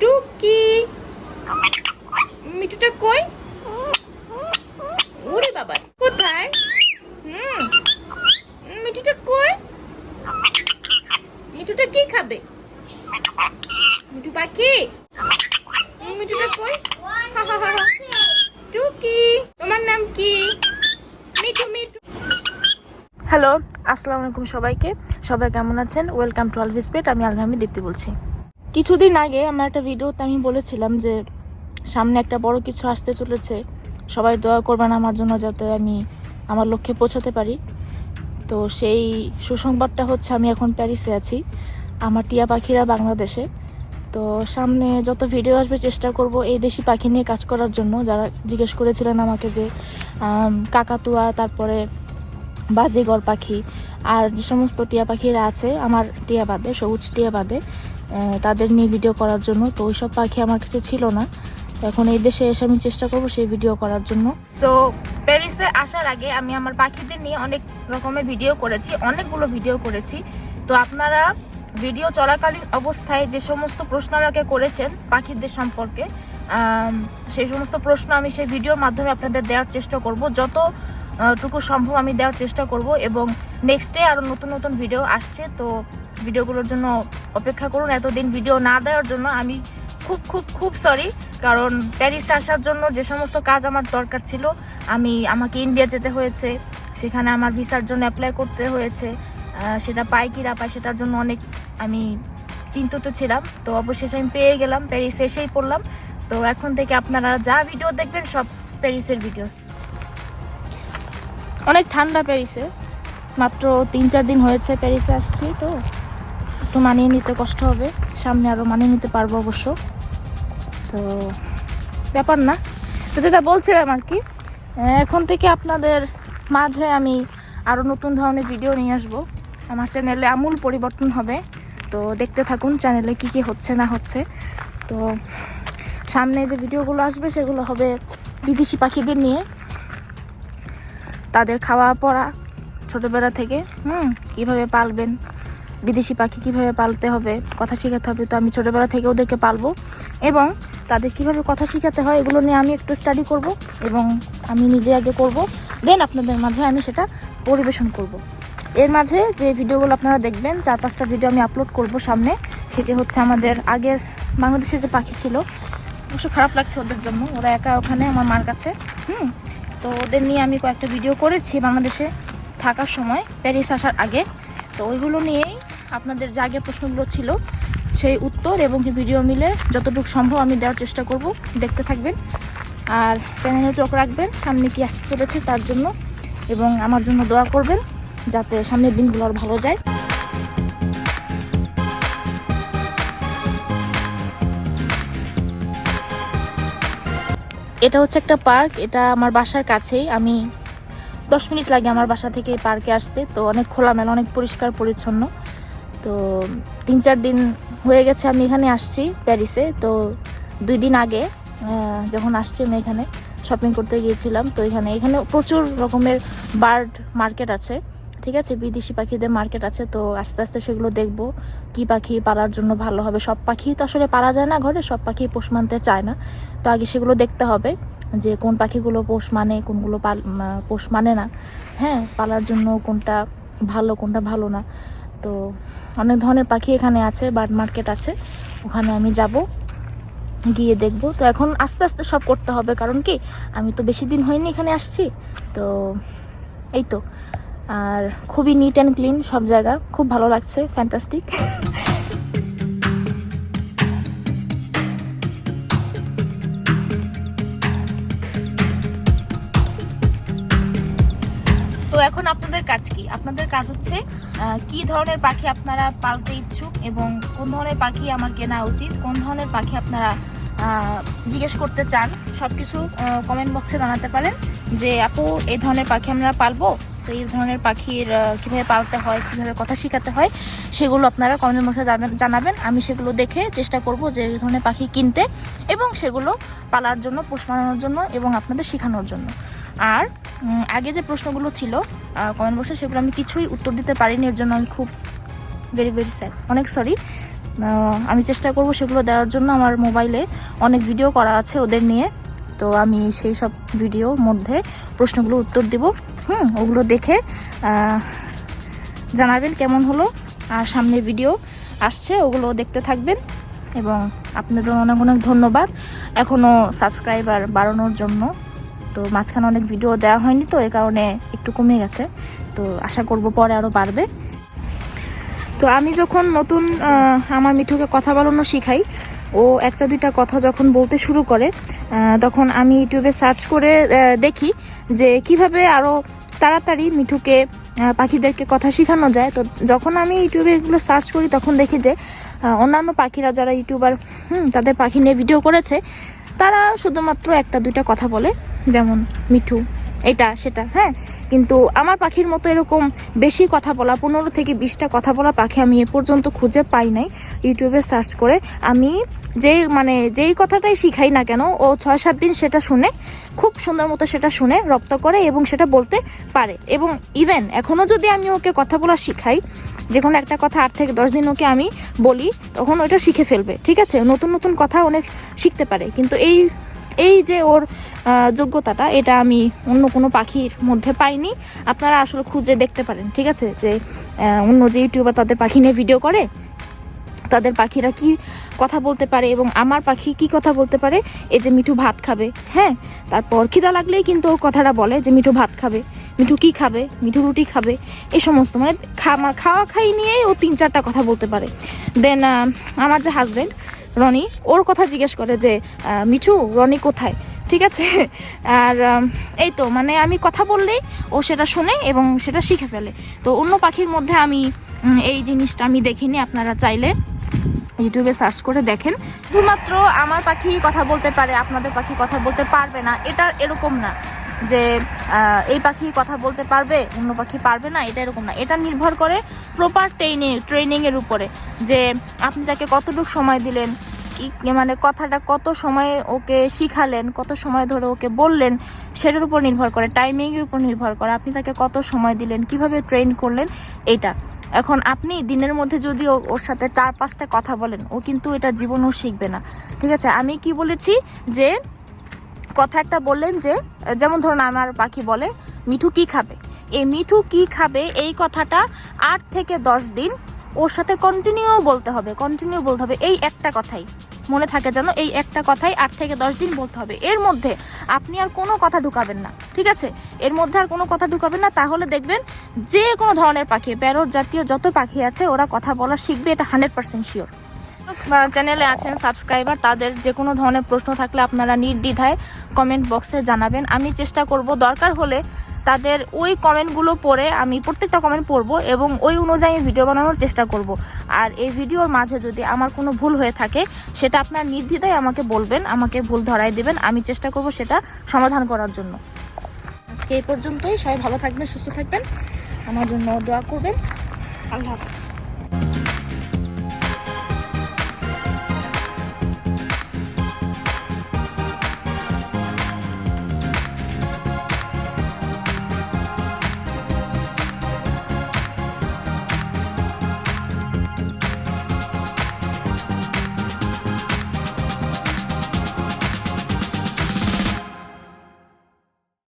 টুকি মিঠুটা কই ওরে বাবা কোথায় মিঠুটা কই মিঠুটা কি খাবে মিঠু পাখি মিঠুটা কই। টুকি তোমার নাম কি মিঠু মিঠু হ্যালো, আসসালামু আলাইকুম সবাইকে। সবাই কেমন আছেন? ওয়েলকাম টু অলভিস পেট আমি আলহামি দীপ্তি বলছি। কিছুদিন আগে আমার একটা ভিডিওতে আমি বলেছিলাম যে, সামনে একটা বড় কিছু আসতে চলেছে। সবাই দোয়া করবেন আমার জন্য যাতে আমি আমার লক্ষ্যে পৌঁছাতে পারি। তো সেই সুসংবাদটা হচ্ছে আমি এখন প্যারিসে আছি, আমার টিয়া পাখিরা বাংলাদেশে। তো সামনে যত ভিডিও আসবে, চেষ্টা করব এই দেশি পাখি নিয়ে কাজ করার জন্য। যারা জিজ্ঞেস করেছিলেন আমাকে যে কাকাতুয়া, তারপরে বাজিগর পাখি। আর যে সমস্ত টিয়া পাখিরা আছে, আমার টিয়া বাদে, সবুজ টিয়া বাদে তাদের নিয়ে ভিডিও করার জন্য। তো ওইসব পাখি আমার কাছে ছিল না। এখন এই দেশে এসে আমি চেষ্টা করব সেই ভিডিও করার জন্য। সো প্যারিসে আসার আগে আমি আমার পাখিদের নিয়ে অনেক রকমের ভিডিও করেছি, অনেকগুলো ভিডিও করেছি। তো আপনারা ভিডিও চলাকালীন অবস্থায় যে সমস্ত প্রশ্ন আমাকে করেছেন পাখিদের সম্পর্কে সেই সমস্ত প্রশ্ন আমি সেই ভিডিওর মাধ্যমে আপনাদের দেওয়ার চেষ্টা করব। যত টুকু সম্ভব আমি দেওয়ার চেষ্টা করব এবং নেক্সট ডে আরও নতুন নতুন ভিডিও আসছে। তো ভিডিওগুলোর জন্য অপেক্ষা করুন। এতদিন ভিডিও না দেওয়ার জন্য আমি খুব খুব খুব সরি কারণ প্যারিসে আসার জন্য যে সমস্ত কাজ আমার দরকার ছিল, আমি, আমাকে ইন্ডিয়া যেতে হয়েছে। সেখানে আমার ভিসার জন্য অ্যাপ্লাই করতে হয়েছে। সেটা পাই কি না পাই সেটার জন্য অনেক আমি চিন্তিত ছিলাম। তো অবশেষে আমি পেয়ে গেলাম। প্যারিসে এসেই পড়লাম। তো এখন থেকে আপনারা যা ভিডিও দেখবেন সব প্যারিসের ভিডিওস অনেক ঠান্ডা প্যারিসে মাত্র তিন চার দিন হয়েছে প্যারিসে আসছি, তো একটু মানিয়ে নিতে কষ্ট হবে। সামনে আরও মানিয়ে নিতে পারব অবশ্য। তো ব্যাপার না। তো যেটা বলছিলাম আর কি এখন থেকে আপনাদের মাঝে আমি আরও নতুন ধরনের ভিডিও নিয়ে আসব। আমার চ্যানেলে আমূল পরিবর্তন হবে। তো দেখতে থাকুন চ্যানেলে কি কি হচ্ছে, না হচ্ছে। তো সামনে যে ভিডিওগুলো আসবে, সেগুলো হবে বিদেশি পাখিদের নিয়ে। তাদের খাওয়া পড়া ছোটোবেলা থেকে, হুম, কীভাবে পালবেন? বিদেশি পাখি কীভাবে পালতে হবে? কথা শেখাতে হবে তো আমি ছোটোবেলা থেকে ওদেরকে পালবো। এবং তাদের কীভাবে কথা শেখাতে হয় এগুলো নিয়ে আমি একটু স্টাডি করব এবং আমি নিজে আগে করব। দেন আপনাদের মাঝে আমি সেটা পরিবেশন করব। এর মাঝে যে ভিডিওগুলো আপনারা দেখবেন, চার পাঁচটা ভিডিও আমি আপলোড করব সামনে, সেটি হচ্ছে আমাদের আগের বাংলাদেশের যে পাখি ছিল, অবশ্য খারাপ লাগছে ওদের জন্য, ওরা একা ওখানে, আমার মার কাছে, হুম তো ওদের নিয়ে আমি কয়েকটা ভিডিও করেছি বাংলাদেশে থাকার সময় প্যারিস আসার আগে। তো ওইগুলো নিয়েই আপনাদের যা আগে প্রশ্নগুলো ছিল, সেই উত্তর এবং ভিডিও মিলে যতটুকু সম্ভব আমি দেওয়ার চেষ্টা করব। দেখতে থাকবেন। আর চ্যানেলে চোখ রাখবেন, সামনে কি আসতে চলেছে তার জন্য। এবং আমার জন্য দোয়া করবেন, যাতে সামনের দিনগুলো আর ভালো যায়। এটা হচ্ছে একটা পার্ক, এটা আমার বাসার কাছেই। আমি দশ মিনিট লাগে আমার বাসা থেকে পার্কে আসতে, তো অনেক খোলামেলা, অনেক পরিষ্কার, পরিচ্ছন্ন। তো তিন চার দিন হয়ে গেছে, আমি এখানে আসছি প্যারিসে। তো দুই দিন আগে যখন আসছি আমি এখানে শপিং করতে গিয়েছিলাম, তো এখানে এখানে প্রচুর রকমের বার্ড মার্কেট আছে। ঠিক আছে? বিদেশি পাখিদের মার্কেট আছে, তো আস্তে আস্তে সেগুলো দেখব। কি পাখি পালার জন্য ভালো হবে? সব পাখি তো আসলে পালা যায় না ঘরে, সব পাখি পোষ মানতে চায় না। তো আগে সেগুলো দেখতে হবে যে কোন পাখিগুলো পোষ মানে কোনগুলো পাল পোষ মানে না। হ্যাঁ পালার জন্য কোনটা ভালো কোনটা ভালো না। তো অনেক ধরনের পাখি এখানে আছে বার্ড মার্কেট আছে। ওখানে আমি যাব, গিয়ে দেখব। তো এখন আস্তে আস্তে সব করতে হবে। কারণ কি, আমি তো বেশি দিন হয়নি এখানে আসছি। তো এই তো। আর খুবই নিট অ্যান্ড ক্লিন সব জায়গা। খুব ভালো লাগছে ফ্যান্টাস্টিক তো এখন আপনাদের কাজ কি? আপনাদের কাজ হচ্ছে কি ধরনের পাখি আপনারা পালতে ইচ্ছুক এবং কোন ধরনের পাখি আমার কেনা উচিত, কোন ধরনের পাখি আপনারা জিজ্ঞেস করতে চান সব কিছু কমেন্ট বক্সে জানাতে পারেন যে, আপু, এই ধরনের পাখি আমরা পালবো? তো এই ধরনের পাখির কীভাবে পালতে হয়, কীভাবে কথা শেখাতে হয়, সেগুলো আপনারা কমেন্ট বক্সে যাবেন জানাবেন। আমি সেগুলো দেখে চেষ্টা করব যে এই ধরনের পাখি কিনতে এবং সেগুলো পালার জন্য, পোষ মানানোর জন্য এবং আপনাদের শেখানোর জন্য। আর আগে যে প্রশ্নগুলো ছিল কমেন্ট বক্সে সেগুলো আমি কিছুই উত্তর দিতে পারিনি, এর জন্য আমি খুব ভেরি ভেরি স্যার অনেক সরি আমি চেষ্টা করব সেগুলো দেওয়ার জন্য। আমার মোবাইলে অনেক ভিডিও করা আছে ওদের নিয়ে। তো আমি সেই সব ভিডিওর মধ্যে প্রশ্নগুলো উত্তর দিব। হুম, ওগুলো দেখে জানাবেন কেমন হলো। আর সামনে ভিডিও আসছে, ওগুলো দেখতে থাকবেন। এবং আপনাদের অনেক অনেক ধন্যবাদ এখনও সাবস্ক্রাইবার বাড়ানোর জন্য। তো মাঝখানে অনেক ভিডিও দেওয়া হয়নি তো, এ কারণে একটু কমে গেছে। তো আশা করব পরে আরও বাড়বে। তো আমি যখন নতুন আমার মিঠুকে কথা বলানো শিখাই ও একটা দুইটা কথা যখন বলতে শুরু করে তখন আমি ইউটিউবে সার্চ করে দেখি যে কীভাবে আরও তাড়াতাড়ি মিঠুকে পাখিদেরকে কথা শেখানো যায়। তো যখন আমি ইউটিউবে এগুলো সার্চ করি, তখন দেখি যে অন্যান্য পাখিরা যারা ইউটিউবার, হুম, তাদের পাখি নিয়ে ভিডিও করেছে, তারা শুধুমাত্র একটা দুইটা কথা বলে, যেমন মিঠু। এটা, সেটা হ্যাঁ? কিন্তু আমার পাখির মতো এরকম বেশি কথা বলা, পনেরো থেকে বিশটা কথা বলা পাখি আমি এ পর্যন্ত খুঁজে পাই নাই। ইউটিউবে সার্চ করে আমি যেই মানে যেই কথাটাই শিখাই না কেন, ও ছয় সাত দিন সেটা শুনে, খুব সুন্দর মতো সেটা শুনে রপ্ত করে এবং সেটা বলতে পারে। এবং ইভেন এখনও যদি আমি ওকে কথা বলা শিখাই যে কোনো একটা কথা আট থেকে দশ দিন ওকে আমি বলি, তখন ওইটা শিখে ফেলবে, ঠিক আছে? নতুন নতুন কথা অনেক শিখতে পারে। কিন্তু এই এই যে ওর যোগ্যতাটা, এটা আমি অন্য কোনো পাখির মধ্যে পাইনি। আপনারা আসলে খুঁজে দেখতে পারেন, ঠিক আছে? যে অন্য যে ইউটিউবার তাদের পাখি নিয়ে ভিডিও করে, তাদের পাখিরা কি কথা বলতে পারে এবং আমার পাখি কি কথা বলতে পারে? এই যে মিঠু ভাত খাবে হ্যাঁ? তারপর খিদা লাগলেই কিন্তু ও কথাটা বলে যে, মিঠু ভাত খাবে, মিঠু কি খাবে, মিঠু রুটি খাবে? এই সমস্ত মানে খাওয়া খাওয়া খাই নিয়েই ও তিন চারটা কথা বলতে পারে। দেন আমার যে হাজবেন্ড রনি, ওর কথা জিজ্ঞেস করে যে মিঠু, রনি কোথায়? ঠিক আছে? আর এই তো মানে আমি কথা বললেই ও সেটা শুনে এবং সেটা শিখে ফেলে। তো অন্য পাখির মধ্যে আমি এই জিনিসটা আমি দেখিনি, আপনারা চাইলে ইউটিউবে সার্চ করে দেখেন। শুধুমাত্র আমার পাখি কথা বলতে পারে, আপনাদের পাখি কথা বলতে পারবে না, এটা এরকম না। যে এই পাখি কথা বলতে পারবে, অন্য পাখি পারবে না, এটা এরকম না। এটা নির্ভর করে প্রপার ট্রেনিং ট্রেনিং এর উপরে। যে, আপনি তাকে কতটুকু সময় দিলেন মানে কথাটা কত সময়ে ওকে শিখালেন, কত সময় ধরে ওকে বললেন, সেটার উপর নির্ভর করে টাইমিং এর উপর নির্ভর করে আপনি তাকে কত সময় দিলেন, কীভাবে ট্রেন করলেন এটা এখন আপনি দিনের মধ্যে যদি ওর সাথে চার পাঁচটা কথা বলেন, ও কিন্তু এটা জীবনও শিখবে না। ঠিক আছে? আমি কি বলেছি যে কথা একটা বললেন যে, যেমন ধরুন আমার পাখি বলে, মিঠু কি খাবে? এই মিঠু কি খাবে? এই কথাটা আট থেকে দশ দিন ওর সাথে কন্টিনিউ বলতে হবে কন্টিনিউ বলতে হবে। এই একটা কথাই মনে থাকে যেন, এই একটা কথাই আট থেকে দশ দিন বলতে হবে। এর মধ্যে আপনি আর কোনো কথা ঢুকাবেন না, ঠিক আছে? এর মধ্যে আর কোনো কথা ঢুকাবেন না। তাহলে দেখবেন যে কোনো ধরনের পাখি প্যারট জাতীয় যত পাখি আছে, ওরা কথা বলা শিখবে, এটা হান্ড্রেড পার্সেন্ট শিওর চ্যানেলে আছেন সাবস্ক্রাইবার তাদের যে কোনো ধরনের প্রশ্ন থাকলে আপনারা নির্দ্বিধায় কমেন্ট বক্সে জানাবেন। আমি চেষ্টা করব, দরকার হলে তাদের ওই কমেন্টগুলো পড়ে আমি প্রত্যেকটা কমেন্ট পড়ব এবং ওই অনুযায়ী ভিডিও বানানোর চেষ্টা করব। আর এই ভিডিওর মাঝে যদি আমার কোনো ভুল হয়ে থাকে, সেটা আপনার নির্দ্বিধায় আমাকে বলবেন, আমাকে ভুল ধরাই দেবেন। আমি চেষ্টা করব সেটা সমাধান করার জন্য। আজকে এই পর্যন্তই। সবাই ভালো থাকবেন, সুস্থ থাকবেন। আমার জন্য দোয়া করবেন। আল্লাহ হাফিজ।